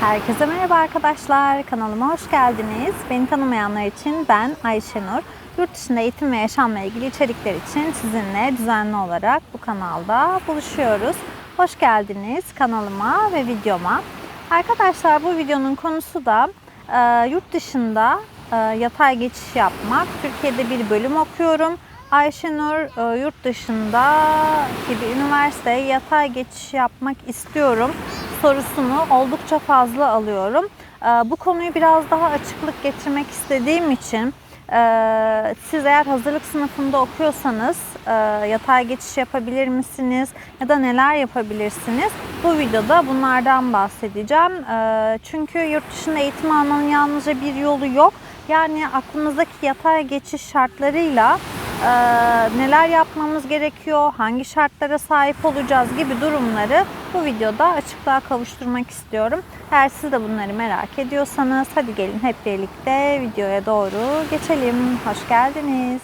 Herkese merhaba arkadaşlar. Kanalıma hoş geldiniz. Beni tanımayanlar için ben Ayşenur. Yurt dışında eğitim ve yaşamla ilgili içerikler için sizinle düzenli olarak bu kanalda buluşuyoruz. Hoş geldiniz kanalıma ve videoma. Arkadaşlar bu videonun konusu da e, yurt dışında e, yatay geçiş yapmak. Türkiye'de bir bölüm okuyorum. Ayşenur e, yurt dışında bir üniversiteye yatay geçiş yapmak istiyorum sorusunu oldukça fazla alıyorum. E, Bu konuyu biraz daha açıklık getirmek istediğim için e, siz eğer hazırlık sınıfında okuyorsanız e, yatay geçiş yapabilir misiniz ya da neler yapabilirsiniz? Bu videoda bunlardan bahsedeceğim. E, Çünkü yurt dışında eğitim almanın yalnızca bir yolu yok. Yani aklımızdaki yatay geçiş şartlarıyla e, neler yapmamız gerekiyor, hangi şartlara sahip olacağız gibi durumları bu videoda açıklığa kavuşturmak istiyorum. Eğer siz de bunları merak ediyorsanız hadi gelin hep birlikte videoya doğru geçelim. Hoş geldiniz.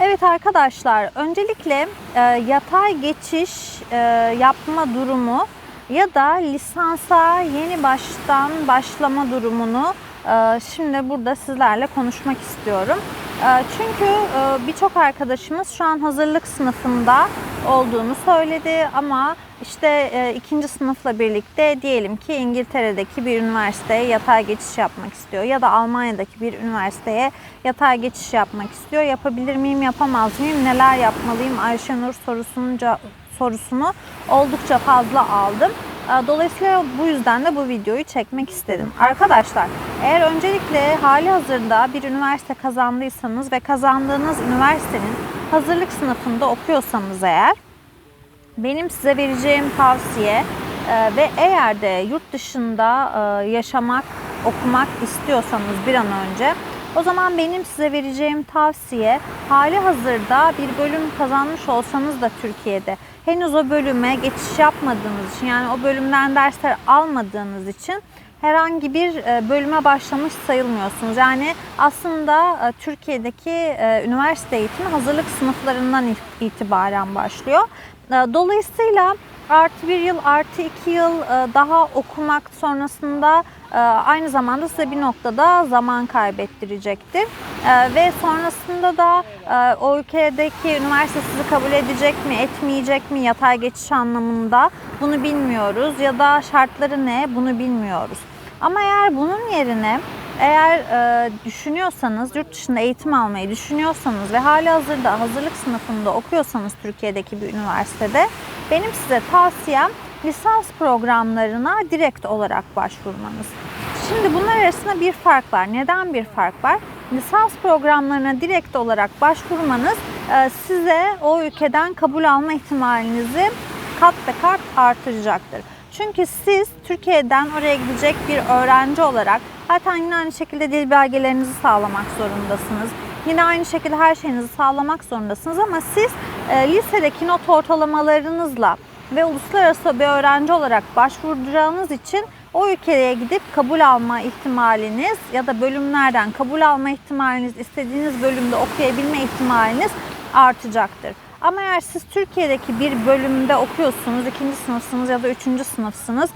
Evet arkadaşlar öncelikle e, yatay geçiş e, yapma durumu ya da lisansa yeni baştan başlama durumunu e, şimdi burada sizlerle konuşmak istiyorum. E, Çünkü e, birçok arkadaşımız şu an hazırlık sınıfında olduğunu söyledi ama işte e, ikinci sınıfla birlikte diyelim ki İngiltere'deki bir üniversiteye yatay geçiş yapmak istiyor ya da Almanya'daki bir üniversiteye yatay geçiş yapmak istiyor. Yapabilir miyim, yapamaz mıyım, neler yapmalıyım Ayşenur sorusunun sorusunu oldukça fazla aldım. Dolayısıyla bu yüzden de bu videoyu çekmek istedim. Arkadaşlar eğer öncelikle hali hazırda bir üniversite kazandıysanız ve kazandığınız üniversitenin hazırlık sınıfında okuyorsanız eğer benim size vereceğim tavsiye e, ve eğer de yurt dışında e, yaşamak, okumak istiyorsanız bir an önce o zaman benim size vereceğim tavsiye hali hazırda bir bölüm kazanmış olsanız da Türkiye'de henüz o bölüme geçiş yapmadığınız için yani o bölümden dersler almadığınız için herhangi bir e, bölüme başlamış sayılmıyorsunuz. Yani aslında e, Türkiye'deki e, üniversite eğitimi hazırlık sınıflarından itibaren başlıyor. Dolayısıyla artı bir yıl, artı iki yıl e, daha okumak sonrasında e, aynı zamanda size bir noktada zaman kaybettirecektir. E, Ve sonrasında da o ülkedeki üniversite sizi kabul edecek mi, etmeyecek mi yatay geçiş anlamında bunu bilmiyoruz ya da şartları ne bunu bilmiyoruz. Ama eğer bunun yerine eğer e, düşünüyorsanız, yurt dışında eğitim almayı düşünüyorsanız ve hali hazırda hazırlık sınıfında okuyorsanız Türkiye'deki bir üniversitede benim size tavsiyem lisans programlarına direkt olarak başvurmanız. Şimdi bunlar arasında bir fark var. Neden bir fark var? Lisans programlarına direkt olarak başvurmanız e, size o ülkeden kabul alma ihtimalinizi kat be kat artıracaktır. Çünkü siz Türkiye'den oraya gidecek bir öğrenci olarak zaten yine aynı şekilde dil belgelerinizi sağlamak zorundasınız. Yine aynı şekilde her şeyinizi sağlamak zorundasınız ama siz lisedeki not ortalamalarınızla ve uluslararası bir öğrenci olarak başvuracağınız için o ülkeye gidip kabul alma ihtimaliniz ya da bölümlerden kabul alma ihtimaliniz, istediğiniz bölümde okuyabilme ihtimaliniz artacaktır. Ama eğer siz Türkiye'deki bir bölümde okuyorsunuz, ikinci sınıfsınız ya da üçüncü sınıfsınız,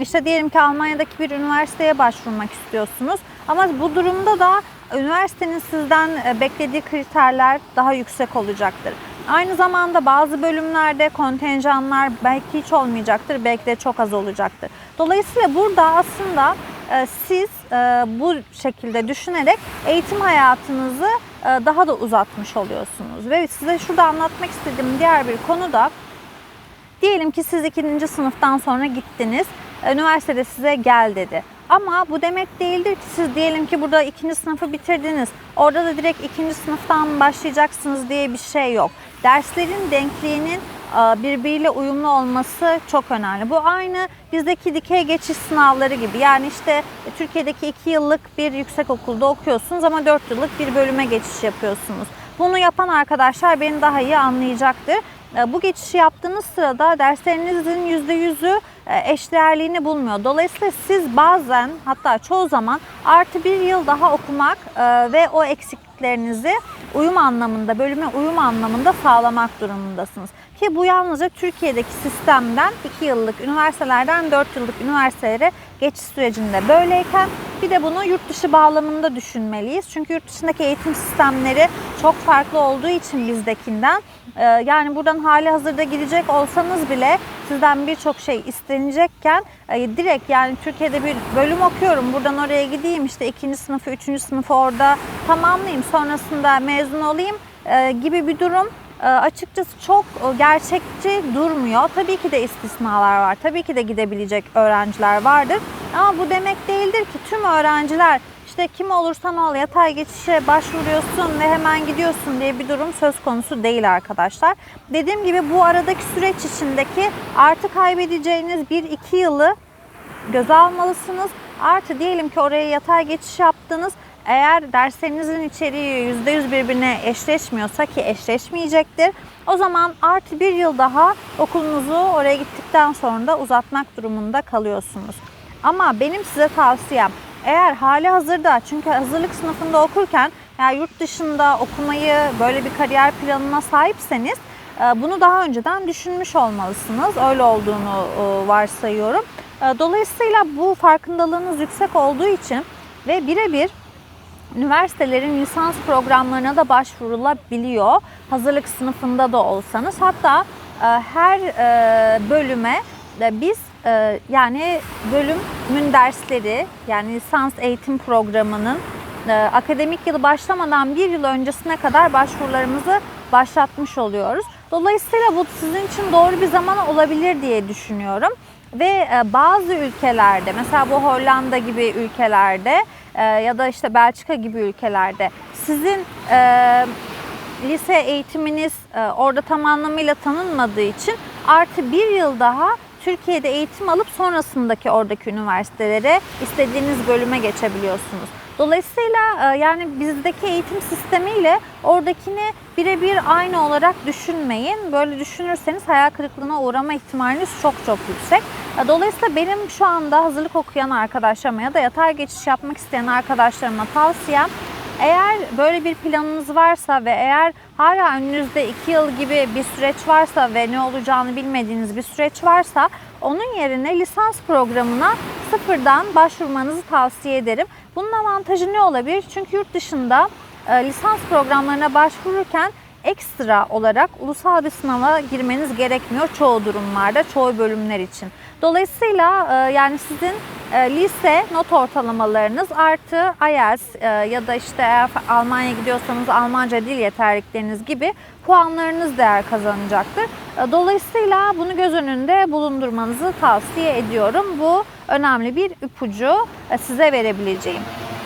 işte diyelim ki Almanya'daki bir üniversiteye başvurmak istiyorsunuz. Ama bu durumda da üniversitenin sizden e, beklediği kriterler daha yüksek olacaktır. Aynı zamanda bazı bölümlerde kontenjanlar belki hiç olmayacaktır, belki de çok az olacaktır. Dolayısıyla burada aslında e, siz e, bu şekilde düşünerek eğitim hayatınızı e, daha da uzatmış oluyorsunuz. Ve size şurada anlatmak istediğim diğer bir konu da Diyelim ki siz ikinci sınıftan sonra gittiniz. Üniversitede size gel dedi. Ama bu demek değildir ki siz diyelim ki burada ikinci sınıfı bitirdiniz. Orada da direkt ikinci sınıftan başlayacaksınız diye bir şey yok. Derslerin denkliğinin e, birbiriyle uyumlu olması çok önemli. Bu aynı bizdeki dikey geçiş sınavları gibi. Yani işte Türkiye'deki iki yıllık bir yüksek okulda okuyorsunuz ama dört yıllık bir bölüme geçiş yapıyorsunuz. Bunu yapan arkadaşlar beni daha iyi anlayacaktır. E, Bu geçişi yaptığınız sırada derslerinizin %100'ü e, eşdeğerliğini bulmuyor. Dolayısıyla siz bazen hatta çoğu zaman artı bir yıl daha okumak e, ve o eksikliklerinizi uyum anlamında, bölüme uyum anlamında sağlamak durumundasınız. Ki bu yalnızca Türkiye'deki sistemden 2 yıllık üniversitelerden 4 yıllık üniversitelere geçiş sürecinde böyleyken bir de bunu yurt dışı bağlamında düşünmeliyiz. Çünkü yurt dışındaki eğitim sistemleri çok farklı olduğu için bizdekinden e, yani buradan hali hazırda gidecek olsanız bile sizden birçok şey istenecekken e, direkt yani Türkiye'de bir bölüm okuyorum buradan oraya gideyim işte ikinci sınıfı, üçüncü sınıfı orada tamamlayayım sonrasında mezun olayım e, gibi bir durum e, açıkçası çok gerçekçi durmuyor. Tabii ki de istisnalar var. Tabii ki de gidebilecek öğrenciler vardır. Ama bu demek değildir ki tüm öğrenciler işte kim olursan ol yatay geçişe başvuruyorsun ve hemen gidiyorsun diye bir durum söz konusu değil arkadaşlar. Dediğim gibi bu aradaki süreç içindeki artık kaybedeceğiniz 1-2 yılı göze almalısınız. Artı diyelim ki oraya yatay geçiş yaptınız. Eğer derslerinizin içeriği %100 birbirine eşleşmiyorsa ki eşleşmeyecektir. O zaman artı bir yıl daha okulunuzu oraya gittikten sonra da uzatmak durumunda kalıyorsunuz. Ama benim size tavsiyem eğer hali hazırda çünkü hazırlık sınıfında okurken yani yurt dışında okumayı böyle bir kariyer planına sahipseniz e, bunu daha önceden düşünmüş olmalısınız. Öyle olduğunu e, varsayıyorum. E, dolayısıyla bu farkındalığınız yüksek olduğu için ve birebir üniversitelerin lisans programlarına da başvurulabiliyor. Hazırlık sınıfında da olsanız. Hatta her bölüme biz yani bölümün dersleri yani lisans eğitim programının akademik yılı başlamadan bir yıl öncesine kadar başvurularımızı başlatmış oluyoruz. Dolayısıyla bu sizin için doğru bir zaman olabilir diye düşünüyorum. Ve bazı ülkelerde mesela bu Hollanda gibi ülkelerde ya da işte Belçika gibi ülkelerde sizin lise eğitiminiz orada tam anlamıyla tanınmadığı için artı bir yıl daha Türkiye'de eğitim alıp sonrasındaki oradaki üniversitelere istediğiniz bölüme geçebiliyorsunuz. Dolayısıyla yani bizdeki eğitim sistemiyle oradakini birebir aynı olarak düşünmeyin. Böyle düşünürseniz hayal kırıklığına uğrama ihtimaliniz çok çok yüksek. Dolayısıyla benim şu anda hazırlık okuyan arkadaşlarıma ya da yatay geçiş yapmak isteyen arkadaşlarıma tavsiyem eğer böyle bir planınız varsa ve eğer hala önünüzde 2 yıl gibi bir süreç varsa ve ne olacağını bilmediğiniz bir süreç varsa onun yerine lisans programına sıfırdan başvurmanızı tavsiye ederim. Bunun avantajı ne olabilir? Çünkü yurt dışında e, lisans programlarına başvururken ekstra olarak ulusal bir sınava girmeniz gerekmiyor çoğu durumlarda, çoğu bölümler için. Dolayısıyla e, yani sizin lise not ortalamalarınız artı IELTS e, ya da işte eğer Almanya'ya gidiyorsanız Almanca dil yeterlikleriniz gibi puanlarınız değer kazanacaktır. Dolayısıyla bunu göz önünde bulundurmanızı tavsiye ediyorum. Bu önemli bir ipucu size verebileceğim.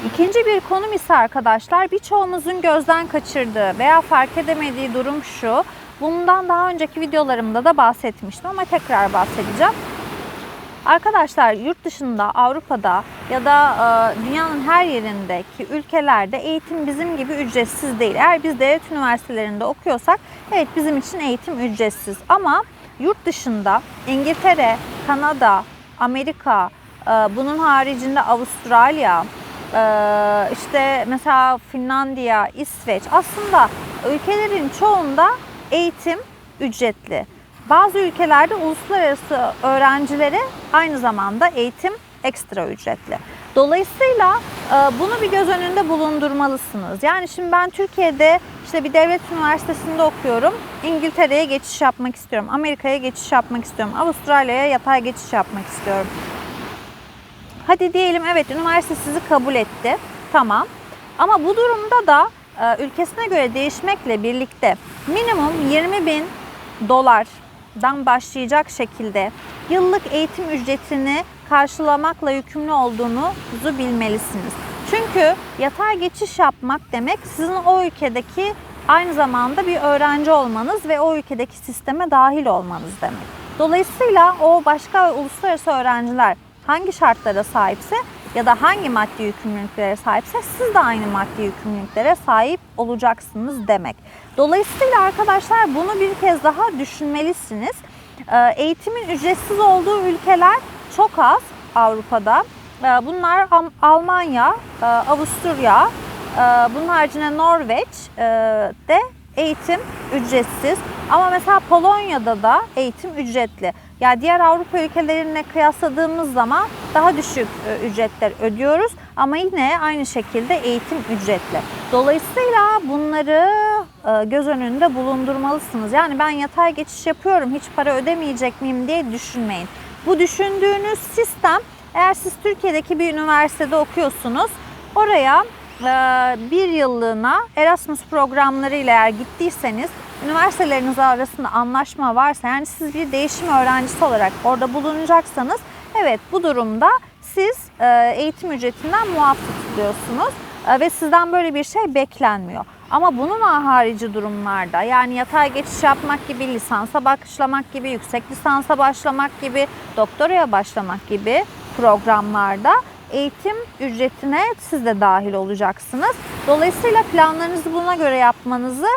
İkinci bir konum ise arkadaşlar birçoğumuzun gözden kaçırdığı veya fark edemediği durum şu. Bundan daha önceki videolarımda da bahsetmiştim ama tekrar bahsedeceğim. Arkadaşlar yurt dışında, Avrupa'da ya da e, dünyanın her yerindeki ülkelerde eğitim bizim gibi ücretsiz değil. Eğer biz devlet üniversitelerinde okuyorsak evet bizim için eğitim ücretsiz. Ama yurt dışında İngiltere, Kanada, Amerika, e, bunun haricinde Avustralya, ee, işte mesela Finlandiya, İsveç aslında ülkelerin çoğunda eğitim ücretli. Bazı ülkelerde uluslararası öğrencilere aynı zamanda eğitim ekstra ücretli. Dolayısıyla e, bunu bir göz önünde bulundurmalısınız. Yani şimdi ben Türkiye'de işte bir devlet üniversitesinde okuyorum. İngiltere'ye geçiş yapmak istiyorum. Amerika'ya geçiş yapmak istiyorum. Avustralya'ya yatay geçiş yapmak istiyorum. Hadi diyelim evet üniversite sizi kabul etti. Tamam. Ama bu durumda da e, ülkesine göre değişmekle birlikte minimum 20 bin dolardan başlayacak şekilde yıllık eğitim ücretini karşılamakla yükümlü olduğunuzu bilmelisiniz. Çünkü yatay geçiş yapmak demek sizin o ülkedeki aynı zamanda bir öğrenci olmanız ve o ülkedeki sisteme dahil olmanız demek. Dolayısıyla o başka uluslararası öğrenciler hangi şartlara sahipse ya da hangi maddi yükümlülüklere sahipse siz de aynı maddi yükümlülüklere sahip olacaksınız demek. Dolayısıyla arkadaşlar bunu bir kez daha düşünmelisiniz. Ee, eğitimin ücretsiz olduğu ülkeler çok az Avrupa'da. Ee, bunlar Almanya, e, Avusturya, e, bunun haricinde Norveç e, de eğitim ücretsiz. Ama mesela Polonya'da da eğitim ücretli. Ya diğer Avrupa ülkelerine kıyasladığımız zaman daha düşük e, ücretler ödüyoruz ama yine aynı şekilde eğitim ücretli. Dolayısıyla bunları e, göz önünde bulundurmalısınız. Yani ben yatay geçiş yapıyorum hiç para ödemeyecek miyim diye düşünmeyin. Bu düşündüğünüz sistem eğer siz Türkiye'deki bir üniversitede okuyorsunuz oraya e, bir yıllığına Erasmus programları ile eğer gittiyseniz üniversiteleriniz arasında anlaşma varsa yani siz bir değişim öğrencisi olarak orada bulunacaksanız evet bu durumda siz e, eğitim ücretinden muaf tutuluyorsunuz e, ve sizden böyle bir şey beklenmiyor. Ama bunun harici durumlarda yani yatay geçiş yapmak gibi, lisansa başlamak gibi, yüksek lisansa başlamak gibi, doktoraya başlamak gibi programlarda eğitim ücretine siz de dahil olacaksınız. Dolayısıyla planlarınızı buna göre yapmanızı,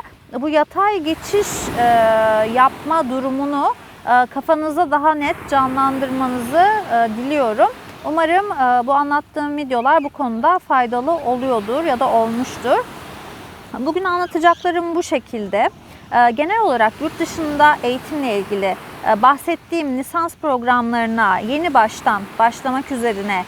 bu yatay geçiş e, yapma durumunu kafanızda daha net canlandırmanızı e, diliyorum. Umarım e, bu anlattığım videolar bu konuda faydalı oluyordur ya da olmuştur. Bugün anlatacaklarım bu şekilde. Ee, Genel olarak yurt dışında eğitimle ilgili e, bahsettiğim lisans programlarına yeni baştan başlamak üzerine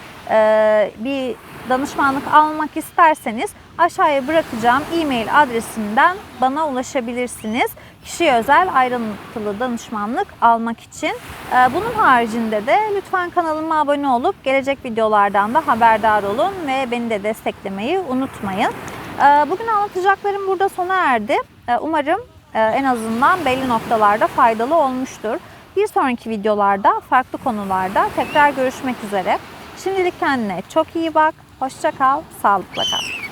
bir danışmanlık almak isterseniz aşağıya bırakacağım e-mail adresimden bana ulaşabilirsiniz. Kişiye özel ayrıntılı danışmanlık almak için. Ee, Bunun haricinde de lütfen kanalıma abone olup gelecek videolardan da haberdar olun ve beni de desteklemeyi unutmayın. Ee, Bugün anlatacaklarım burada sona erdi. Ee, Umarım e, en azından belli noktalarda faydalı olmuştur. Bir sonraki videolarda farklı konularda tekrar görüşmek üzere. Şimdilik kendine çok iyi bak. Hoşça kal, sağlıkla kal.